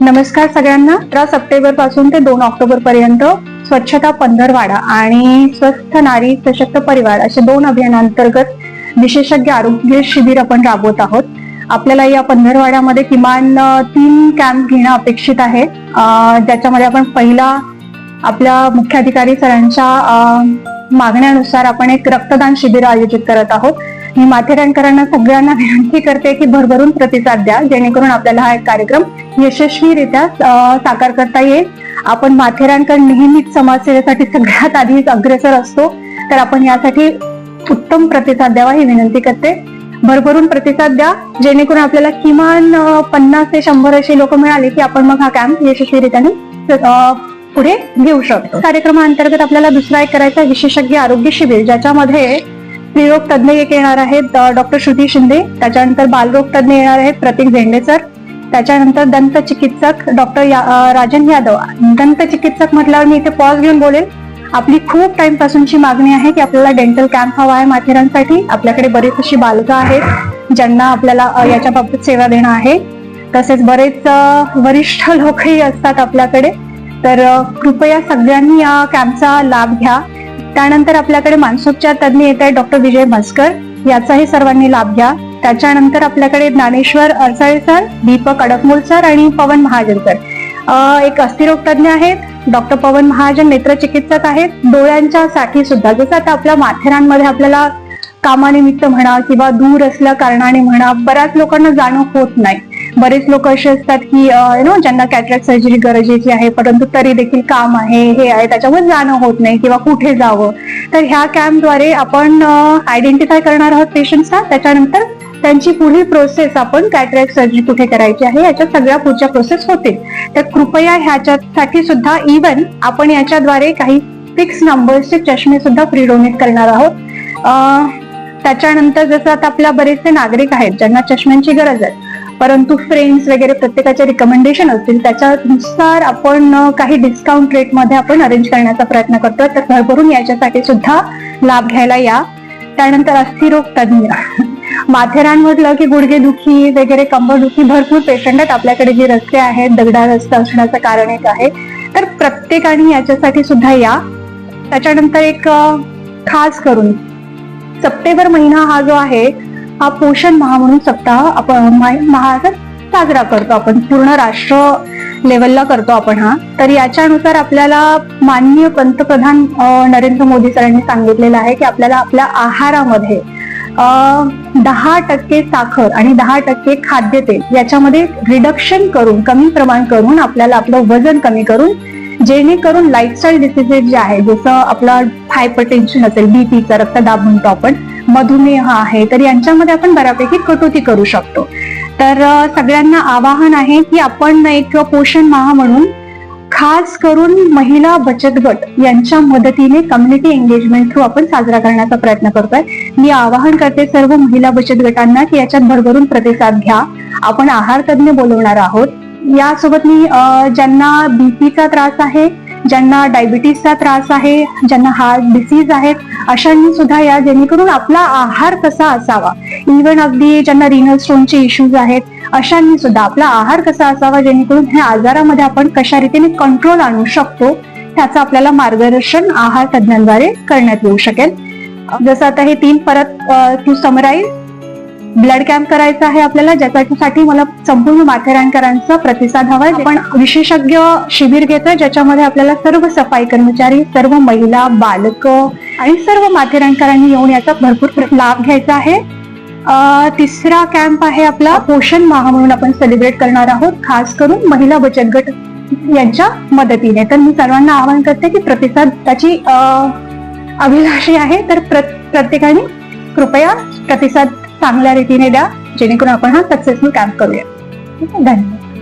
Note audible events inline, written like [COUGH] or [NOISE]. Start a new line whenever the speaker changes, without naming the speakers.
नमस्कार सगळ्यांना. अठरा सप्टेंबरपासून ते दोन ऑक्टोबर पर्यंत स्वच्छता पंधरवाडा आणि स्वस्थ नारी सशक्त परिवार अशा दोन अभियानांतर्गत विशेषज्ञ आरोग्य शिबिर आपण राबवत आहोत. आपल्याला या पंधरवाड्यामध्ये किमान तीन कॅम्प घेणं अपेक्षित आहे. ज्याच्यामध्ये आपण पहिला आपल्या मुख्याधिकारी सरांच्या मागण्यानुसार आपण एक रक्तदान शिबिर आयोजित करत आहोत. मी माथेरानकरांना सगळ्यांना विनंती करते की भरभरून प्रतिसाद द्या जेणेकरून आपल्याला हा एक कार्यक्रम यशस्वीरित्या साकार करता येईल. आपण माथेरानकर नेहमीच समाजसेवेसाठी सगळ्यात आधी अग्रेसर असतो तर आपण यासाठी उत्तम प्रतिसाद द्यावा ही विनंती करते. भरभरून प्रतिसाद द्या जेणेकरून आपल्याला किमान पन्नास ते शंभर असे लोक मिळाले की आपण मग हा कॅम्प यशस्वीरित्याने पुढे घेऊ शकतो. कार्यक्रमाअंतर्गत आपल्याला दुसरा एक करायचा विशेषज्ञ आरोग्य शिबिर ज्याच्यामध्ये स्त्रीरोग तज्ज्ञ एक येणार आहेत डॉक्टर श्रुती शिंदे त्याच्यानंतर बालरोग तज्ज्ञ येणार आहेत प्रतीक झेंडे सर त्याच्यानंतर दंत चिकित्सक डॉक्टर राजन यादव. दंत चिकित्सक म्हटल्यावर मी इथे पॉज घेऊन बोलेल. आपली खूप टाइम पासूनची मागणी आहे की आपल्याला डेंटल कॅम्प हवा आहे माथेरानसाठी. आपल्याकडे बरेच अशी बालकं आहेत ज्यांना आपल्याला याच्या बाबतीत सेवा देणं आहे. तसेच बरेच वरिष्ठ लोकही असतात आपल्याकडे. तर कृपया सगळ्यांनी या कॅम्पचा लाभ घ्या. त्यानंतर आपल्याकडे मानसोपचार तज्ज्ञ येत आहेत डॉक्टर विजय भास्कर. याचाही सर्वांनी लाभ घ्या. त्याच्यानंतर आपल्याकडे ज्ञानेश्वर अरसाळे सर दीपक अडकमोल सर आणि पवन महाजन सर एक अस्थिरोग तज्ज्ञ आहेत. डॉक्टर पवन महाजन नेत्र चिकित्सक आहेत. डोळ्यांच्या साठी सुद्धा जसं आता आपल्या माथेरानमध्ये आपल्याला कामानिमित्त म्हणा किंवा दूर असल्या कारणाने म्हणा बऱ्याच लोकांना जाणं होत नाही. बरेच लोक असे असतात की यु नो ज्यांना कॅटरॅक्ट सर्जरी गरजेची आहे परंतु तरी देखील काम आहे हे आहे त्याच्यामुळे जाणं होत नाही किंवा कुठे जावं. तर ह्या कॅम्पद्वारे आपण आयडेंटिफाय करणार आहोत पेशंट्सना त्याच्यानंतर त्यांची पुढील प्रोसेस आपण कॅटरॅक्ट सर्जरी कुठे करायची आहे याच्या सगळ्या पुढच्या प्रोसेस होतील. तर कृपया ह्याच्यासाठी सुद्धा इवन आपण याच्याद्वारे काही फिक्स नंबर्सचे चष्मे सुद्धा फ्री डोनेट करणार आहोत. त्याच्यानंतर जसं आता आपल्या बरेचसे नागरिक आहेत ज्यांना चष्म्यांची गरज आहे परंतु फ्रेंड्स वगैरे प्रत्येकाचे रिकमेंडेशन असतील त्याच्यानुसार आपण काही डिस्काउंट रेटमध्ये आपण अरेंज करण्याचा प्रयत्न करतो तर भरभरून याच्यासाठी सुद्धा लाभ घ्यायला या. त्यानंतर अस्थिरोग तज्ञ [LAUGHS] माथेरान म्हटलं की गुडघेदुखी वगैरे कंबरदुखी भरपूर पेशंट आहेत. आपल्याकडे जे रस्ते आहेत दगडा रस्ता असण्याचं कारण एक आहे. तर प्रत्येकाने याच्यासाठी सुद्धा या. त्याच्यानंतर एक खास करून सप्टेंबर महिना हा जो आहे हा पोषण महा म्हणून सप्ताह आपण मा- साजरा करतो. आपण पूर्ण राष्ट्र लेवलला करतो आपण हा. तर याच्यानुसार आपल्याला माननीय पंतप्रधान नरेंद्र मोदी सरांनी सांगितलेलं आहे की आपल्याला आपल्या आहारामध्ये अं, दहा टक्के साखर आणि दहा टक्के खाद्यतेल याच्यामध्ये रिडक्शन करून कमी प्रमाण करून आपल्याला आपलं वजन कमी करून जेणेकरून लाईफस्टाईल डिसिजेस जे आहे जसं आपलं हायपरटेन्शन असेल बीपीचा रक्तदाब म्हणतो आपण मधुमेह आहे तर यांच्यामध्ये आपण बऱ्यापैकी कटोती करू शकतो. तर सगळ्यांना आवाहन आहे की आपण एक पोषण महा म्हणून खास करून महिला बचत गट यांच्या मदतीने कम्युनिटी एंगेजमेंट थ्रू आपण साजरा करण्याचा प्रयत्न करतोय. मी आवाहन करते सर्व महिला बचत गटांना की याच्यात भरभरून प्रतिसाद घ्या. आपण आहार तज्ज्ञ बोलवणार आहोत. यासोबत मी अं, ज्यांना बीपीचा त्रास आहे ज्यांना डायबिटीसचा त्रास आहे ज्यांना हार्ट डिसीज आहेत अशांनी सुद्धा या जेणेकरून आपला आहार कसा असावा. इव्हन अगदी ज्यांना रिनल स्टोनचे इश्यूज आहेत अशांनी सुद्धा आपला आहार कसा असावा जेणेकरून ह्या आजारामध्ये आपण कशा रीतीने कंट्रोल आणू शकतो त्याचं आपल्याला मार्गदर्शन आहार तज्ञांद्वारे करण्यात येऊ शकेल. जसं आता हे तीन परत टू समराईज ब्लड कॅम्प करायचा आहे आपल्याला ज्याच्यासाठी मला संपूर्ण माथेरानकरांचा प्रतिसाद हवा आहे पण विशेषज्ञ शिबिर घेतोय ज्याच्यामध्ये आपल्याला सर्व सफाई कर्मचारी सर्व महिला बालक आणि सर्व माथेरानकरांनी येऊन याचा भरपूर लाभ घ्यायचा आहे. तिसरा कॅम्प आहे आपला पोषण माह म्हणून आपण सेलिब्रेट करणार आहोत. खास करून महिला बचत गट यांच्या मदतीने. तर मी सर्वांना आवाहन करते की प्रतिसाद त्याची अं, अभिलाषी आहे. तर प्र- प्रत्येकाने कृपया प्रतिसाद चांगल्या रीतीने द्या जेणेकरून आपण हा सक्सेसफुल कॅम्प करूया ठीक आहे? धन्यवाद